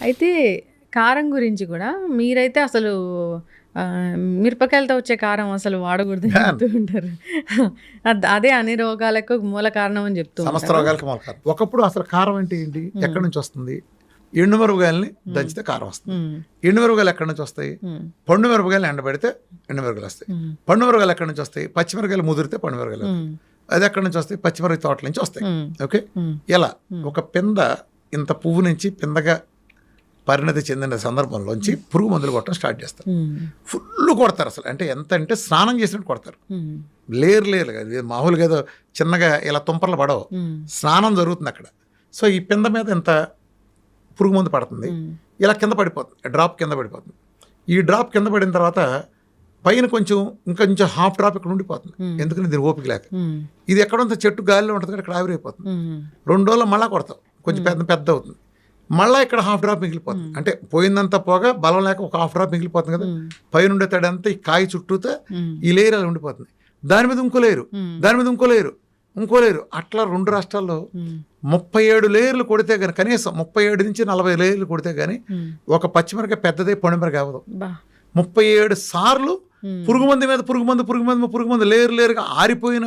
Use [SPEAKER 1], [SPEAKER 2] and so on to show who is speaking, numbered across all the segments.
[SPEAKER 1] అయితే కారం గురించి కూడా మీరైతే అసలు మిరపకాయలతో వచ్చే కారం అసలు వాడకూడదని
[SPEAKER 2] బ్యాన్.
[SPEAKER 1] చెప్తూ ఉంటారు. అద్ అన్ని రోగాలకు మూల కారణం అని చెప్తూ
[SPEAKER 2] సమస్త. రోగాలకి మూల కారణం ఒకప్పుడు అసలు కారం అంటే ఏంటి. ఎక్కడి నుంచి వస్తుంది ఎండు మిరపకాయలని దంచితే కారం వస్తుంది. ఎండు మిరపకాయలు ఎక్కడి నుంచి వస్తాయి. పండు మిరపకాయలు ఎండబెడితే ఎండు మిరపకాయలు వస్తాయి. పండు మిరపకాయలు ఎక్కడి నుంచి వస్తాయి పచ్చిమిరకాయలు ముదిరితే పండు మిరపకాయలు.
[SPEAKER 1] హ్మ్.
[SPEAKER 2] అది ఎక్కడి నుంచి వస్తాయి పచ్చిమిరపకాయ తోటల నుంచి వస్తాయి. ఓకే. ఎలా. ఒక పింద ఇంత పువ్వు నుంచి పిందగా పరిణతి చెందిన సందర్భంలోంచి పురుగు మందులు కొట్టడం స్టార్ట్ చేస్తారు. ఫుల్ కొడతారు అసలు. అంటే ఎంత అంటే స్నానం చేసినట్టు కొడతారు. లేరు లేరు. మామూలుగా ఏదో చిన్నగా ఇలా తుంపర్లు పడవు. స్నానం జరుగుతుంది అక్కడ. సో ఈ పింద మీద ఎంత పురుగు మందు పడుతుంది. ఇలా కింద పడిపోతుంది. డ్రాప్ కింద పడిపోతుంది. ఈ డ్రాప్ కింద పడిన తర్వాత పైన కొంచెం ఇంకా కొంచెం హాఫ్ డ్రాప్ ఇక్కడ ఉండిపోతుంది. ఎందుకని దీని ఓపిక లేక. ఇది ఎక్కడంత చెట్టు గాలిలో ఉంటుంది కదా ఇక్కడ ఆవిరైపోతుంది. రెండు రోజులు మళ్ళా కొడతాం. కొంచెం పెద్ద పెద్ద అవుతుంది. మళ్ళీ ఇక్కడ హాఫ్ డ్రాప్ మిగిలిపోతుంది అంటే పోయిందంతా పోగా బలం లేక ఒక హాఫ్ డ్రాప్ మిగిలిపోతుంది కదా. పైన ఉండే తడంతా ఈ కాయ చుట్టూతో. ఈ లేయర్ అలా ఉండిపోతుంది దాని మీద ఇంకో లేరు. దాని మీద ఇంకో లేరు ఇంకో లేరు అట్లా రెండు రాష్ట్రాల్లో. ముప్పై ఏడు లేయర్లు కొడితే కానీ కనీసం ముప్పై ఏడు నుంచి నలభై లేయర్లు కొడితే కానీ. ఒక పచ్చిమిరకాయ పెద్దదే పొడిమిరకాయ అవ్వదు. ముప్పై ఏడు సార్లు
[SPEAKER 1] హ్మ్.
[SPEAKER 2] పురుగు మంది మీద పురుగు మందు పురుగు మందు పురుగు మందు లేరు లేరుగా ఆరిపోయిన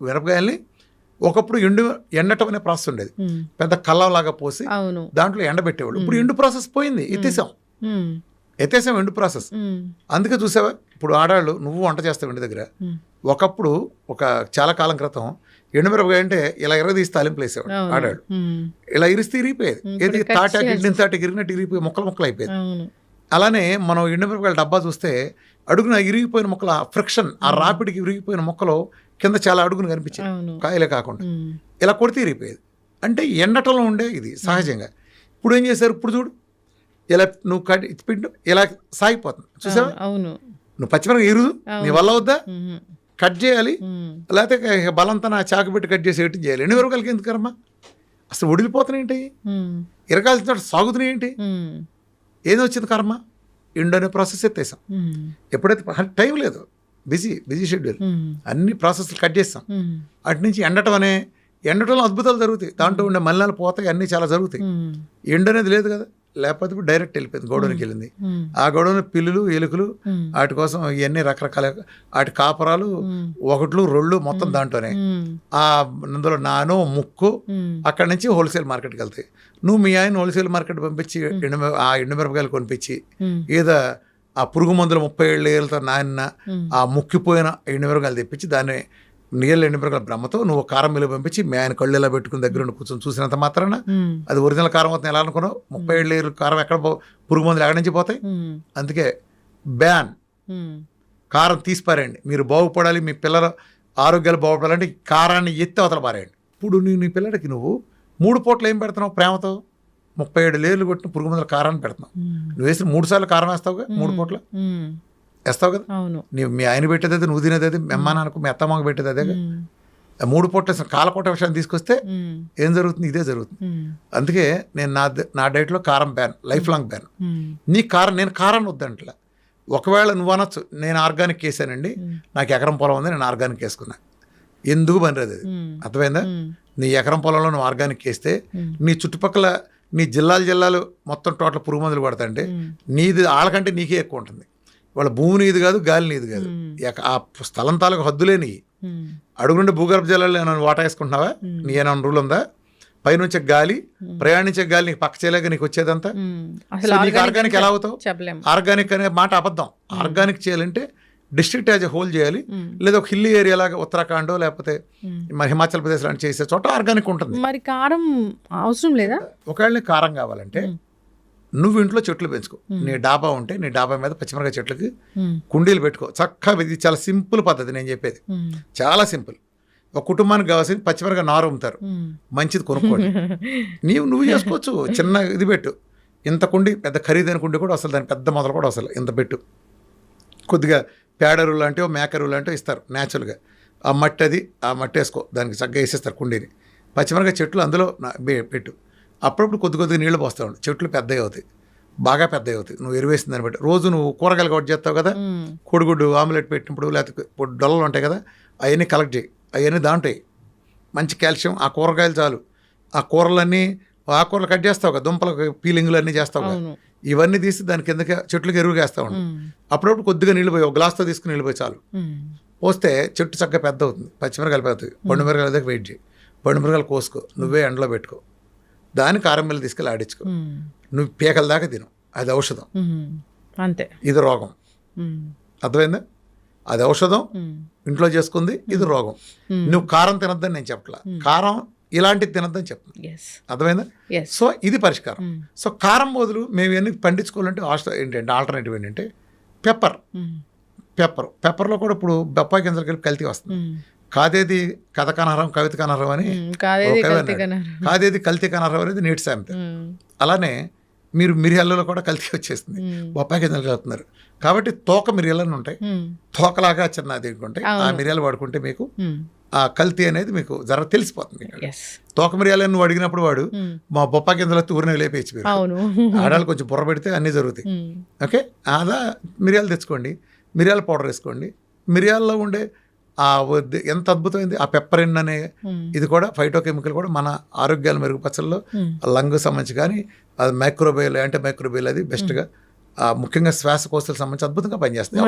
[SPEAKER 2] మిరపకాయల్ని ఒకప్పుడు ఎండు ఎండటం అనే ప్రాసెస్ ఉండేది. పెద్ద కల్లంలాగా పోసి దాంట్లో ఎండబెట్టేవాళ్ళు. ఇప్పుడు ఎండు ప్రాసెస్ పోయింది ఎత్తేసాం. ఎత్తేసాం ఎండు ప్రాసెస్. అందుకే చూసావా? ఇప్పుడు ఆడాళ్ళు నువ్వు వంట చేస్తావు ఇంటి దగ్గర. ఒకప్పుడు ఒక చాలా కాలం క్రితం ఎండుమిరపకాయ అంటే ఇలా ఎరగదీసి తాలింపులు వేసేవాడు. ఆడాడు. ఇలా ఇరిస్తే ఇరిగిపోయేది. ఏది తాటాకి ఇడ్డిన తాటాకి ఇరిగినట్టు ఇరిగిపోయి ముక్కలు ముక్కలు అయిపోయేది. అలానే మనం ఎండుమిరపకాయల డబ్బా చూస్తే అడుగున ఇరిగిపోయిన మొక్కల ఫ్రిక్షన్ ఆ రాపిడికి ఇరిగిపోయిన మొక్కలు కింద చాలా అడుగున కనిపించాయి. కాయలే కాకుండా. ఇలా కొడితే ఇరిగిపోయేది. అంటే ఎండటంలో ఉండే ఇది సహజంగా. ఇప్పుడు ఏం చేశారు? ఇప్పుడు చూడు. ఇలా నువ్వు కట్ పిండు ఇలా సాగిపోతుంది. చూసావా?
[SPEAKER 1] అవును.
[SPEAKER 2] నువ్వు పచ్చిమిరపకాయ ఇరుదు. నీ వల్ల వద్దా. కట్ చేయాలి. లేకపోతే బలంతా నా చాకు పెట్టి కట్ చేసి చేయాలి. ఎన్ని వరకలకి ఎందుకమ్మా అసలు ఉడిలిపోతున్నాయి ఏంటి. ఇరగాల్సిన సాగుతున్నాయి ఏంటి. ఏది వచ్చింది కర్మ? ఎండు అనే ప్రాసెస్ ఎత్తేసాం. ఎప్పుడైతే టైం లేదు. Busy busy schedule. అన్ని ప్రాసెస్లు కట్ చేస్తాం. అటు నుంచి ఎండటం అనే ఎండటంలో అద్భుతాలు జరుగుతాయి దాంట్లో ఉండే మలినాలు పోతాయి అన్నీ చాలా జరుగుతాయి. ఎండ అనేది లేదు కదా లేకపోతే ఇప్పుడు డైరెక్ట్ వెళ్ళిపోయింది గోడౌన్కి వెళ్ళింది. ఆ గోడౌన్ పిల్లులు ఎలుకలు. వాటి కోసం ఇవన్నీ రకరకాల వాటి కాపరాలు. ఒకట్లు రెండు మొత్తం దాంట్లోనే. ఆ అందులో నాను ముక్కు. అక్కడి నుంచి హోల్సేల్ మార్కెట్కి వెళ్తాయి నువ్వు మీ ఆయన హోల్సేల్ మార్కెట్ పంపించి ఎండు ఆ ఎండుమిరపకాయలు కొనిపించి. ఏదో ఆ పురుగు మందులు ముప్పై ఏళ్ళు ఏళ్ళతో
[SPEAKER 1] హ్మ్.
[SPEAKER 2] ఆ ముక్కిపోయిన ఎండుమిరపకాయలు తెప్పించి దాన్ని నీళ్ళ ఎండుమిరపకాయల బ్రహ్మతో నువ్వు కారం మిల్లు పంపించి మీ ఆయన కళ్ళు ఇలా పెట్టుకుని దగ్గర ఉండి కూర్చొని చూసినంత మాత్రాన. అది ఒరిజినల్ కారం అవుతుంది ఎలా అనుకున్నావు ముప్పై ఏళ్ళు ఏళ్ళు కారం ఎక్కడ పురుగు మందులు ఎక్కడి నుంచి పోతాయి. అందుకే బ్యాన్. కారం తీసిపారేయండి మీరు బాగుపడాలి మీ పిల్లల ఆరోగ్యాలు బాగుపడాలంటే కారాన్ని ఎత్తి అవతల పారేయండి ఇప్పుడు నీ నీ పిల్లడికి నువ్వు మూడు పూటలు ఏం పెడుతున్నావు ప్రేమతో ముప్పై ఏడు లేర్లు కొట్టిన పురుగు మందుల కారాన్ని
[SPEAKER 1] హ్మ్.
[SPEAKER 2] నువ్వు వేసిన మూడు సార్లు కారం వేస్తావుగా మూడు పూట్ల. వేస్తావు కదా
[SPEAKER 1] అవును
[SPEAKER 2] నీ మీ ఆయన పెట్టేది అదే నువ్వు తినేది అదే మీ అమ్మ నాన్నకు మీ అత్తమ్మకు పెట్టేది అదే మూడు పూట్ల వేసిన కాలపూట విషయాన్ని తీసుకొస్తే. ఏం జరుగుతుంది ఇదే జరుగుతుంది. అందుకే నేను నా నా డైట్లో కారం బ్యాన్ లైఫ్ లాంగ్ బ్యాన్. నీ కారం నేను కారాన్ని వద్దంట్లా ఒకవేళ నువ్వు అనొచ్చు నేను ఆర్గానిక్ వేసానండి. నాకు ఎకరం పొలం ఉంది నేను ఆర్గానిక్ వేసుకున్నా ఎందుకు పనిలేదు అది. అర్థమైందా. నీ ఎకరం పొలంలో నువ్వు ఆర్గానిక్ వేస్తే. నీ చుట్టుపక్కల నీ జిల్లాలు జిల్లాలు మొత్తం టోటల్ పురుగు మందులు పడతాంటే
[SPEAKER 1] హ్మ్.
[SPEAKER 2] నీది వాళ్ళకంటే నీకే ఎక్కువ ఉంటుంది. వాళ్ళ భూమి నీది కాదు గాలి నీది కాదు. ఆ స్థలం తాలూకు హద్దులే నీ
[SPEAKER 1] హ్మ్.
[SPEAKER 2] అడుగు నుండి భూగర్భ జలాలు ఏమైనా వాటా వేసుకుంటున్నావా. నీ ఏమైనా రూల్ ఉందా? పైనుంచే గాలి. ప్రయాణించే గాలి నీకు పక్క చేయలేక నీకు వచ్చేదంతా? నీకు ఆర్గానిక్ ఎలా అవుతావు? ఆర్గానిక్ అనే మాట అబద్ధం. ఆర్గానిక్ చేయాలంటే డిస్ట్రిక్ట్ యాజ్ ఎ హోల్ చేయాలి. లేదా ఒక హిల్లీ ఏరియా లాగా ఉత్తరాఖండ్ లేకపోతే. మన హిమాచల్ ప్రదేశ్ లాంటి చేసే చోట ఆర్గానిక్ ఉంటుంది
[SPEAKER 1] మరి కారం అవసరం లేదా
[SPEAKER 2] ఒకవేళ కారం కావాలంటే. నువ్వు ఇంట్లో చెట్లు పెంచుకో. నీ డాబా ఉంటే నీ డాబా మీద పచ్చిమిరకాయ చెట్లకి. కుండీలు పెట్టుకో చక్కగా ఇది చాలా సింపుల్ పద్ధతి నేను చెప్పేది. చాలా సింపుల్ ఒక కుటుంబానికి కావాల్సింది పచ్చిమిరకాయ నారు అమ్ముతారు. మంచిది కొనుక్కోండి నీవు నువ్వు చేసుకోవచ్చు చిన్న ఇది పెట్టు ఇంత కుండి పెద్ద ఖరీదైన కుండి కూడా అసలు దాని పెద్ద మొదలు కూడా అసలు ఇంత పెట్టు కొద్దిగా పేడరు లాంటివో మేకరు లాంటివో ఇస్తారు న్యాచురల్గా ఆ మట్టి అది ఆ మట్టి వేసుకో దానికి చక్కగా వేసేస్తారు కుండీని. పచ్చిమిరకాయ చెట్లు అందులో పెట్టు. అప్పుడప్పుడు కొద్ది కొద్దిగా నీళ్ళు పోస్తూ ఉండు. చెట్లు పెద్దవి అవుతాయి. బాగా పెద్దవి అవుతాయి. నువ్వు ఎరువేసిన దాన్ని బట్టి. రోజు నువ్వు కూరగాయలు కట్ చేస్తావు కదా. కోడిగుడ్డు ఆమ్లెట్ పెట్టినప్పుడు లేకపోతే డొల్లలు ఉంటాయి కదా? అవన్నీ కలెక్ట్ చేయి. అవన్నీ దాంటాయి మంచి కాల్షియం ఆ కూరగాయలు చాలు. ఆ కూరలన్నీ ఆకుకూరలు కట్ చేస్తావు కదా? దుంపలు పీలింగ్లు అన్నీ చేస్తావు కదా? ఇవన్నీ తీసి దాని కిందకి చెట్లకు ఎరువుగా వేస్తా
[SPEAKER 1] ఉమ్,
[SPEAKER 2] అప్పుడప్పుడు కొద్దిగా నీళ్ళు పోయి ఒక గ్లాస్తో తీసుకుని నీళ్ళు పోయి చాలు. పోస్తే చెట్టు చక్కగా పెద్ద అవుతుంది పచ్చిమిరకాయలు పెద్ద పండు మిరకాయల దగ్గర వెయిట్ చేయి. పండు మిరకాయలు కోసుకో. నువ్వే ఎండలో పెట్టుకో. దాని కారం మిల్లి తీసుకెళ్ళి ఆడించుకో. నువ్వు పీకల దాకా తిను. అది ఔషధం.
[SPEAKER 1] అంతే.
[SPEAKER 2] ఇది రోగం. అర్థమైందా? అది ఔషధం. ఇంట్లో చేసుకుంది. ఇది రోగం. నువ్వు కారం తినద్దని నేను చెప్పట్లా. కారం ఇలాంటిది తినద్దని
[SPEAKER 1] ఎస్
[SPEAKER 2] అర్థమైందా? సో ఇది పరిష్కారం.
[SPEAKER 1] ఉమ్,
[SPEAKER 2] సో కారం బదులు మేము ఇవన్నీ పండించుకోవాలంటే ఏంటంటే ఆల్టర్నేటివ్ ఏంటంటే పెప్పర్.
[SPEAKER 1] ఉమ్,
[SPEAKER 2] పెప్పర్. పెప్పర్లో కూడా ఇప్పుడు బొప్పాయి గింజలు కలిపి కల్తీ వస్తుంది.
[SPEAKER 1] ఉమ్,
[SPEAKER 2] కాదేది కథ కనహరం కవిత కనహరం అని
[SPEAKER 1] కాదేది కల్తీ
[SPEAKER 2] కనహరం అనేది నేటి సామెత. అలానే మీరు మిరియాలలో కూడా కల్తీ వచ్చేస్తుంది బొప్పాయి గింజలు కలుపుతున్నారు. కాబట్టి తోక మిరియాలని ఉంటాయి. తోకలాగా చిన్నది ఉంటాయి ఆ. మిరియాలు వాడుకుంటే మీకు ఆ కల్తీ అనేది మీకు జర తెలిసిపోతుంది తోక మిరియాలని నువ్వు అడిగినప్పుడు వాడు
[SPEAKER 1] ఉమ్,
[SPEAKER 2] మా బొప్పాయి గింజల తూరిన లేపేసి మీరు ఆడాలు కొంచెం బుర్ర పెడితే అన్నీ జరుగుతాయి.
[SPEAKER 1] Um,
[SPEAKER 2] okay? అలా మిరియాలు తెచ్చుకోండి. మిరియాల పౌడర్ వేసుకోండి. మిరియాల్లో ఉండే ఆ ఎంత అద్భుతమైంది? ఆ పెప్పరిన్ అనే
[SPEAKER 1] ఉమ్,
[SPEAKER 2] ఇది కూడా ఫైటోకెమికల్ కూడా మన ఆరోగ్యాలు మెరుగుపరచడంలో
[SPEAKER 1] ఉమ్,
[SPEAKER 2] లంగ్ సంబంధించి కానీ అది మైక్రోబయల్ అంటే మైక్రోబయల్ అది బెస్ట్గా ముఖ్యంగా శ్వాసకోశాలకు సంబంధించి అద్భుతంగా పనిచేస్తుంది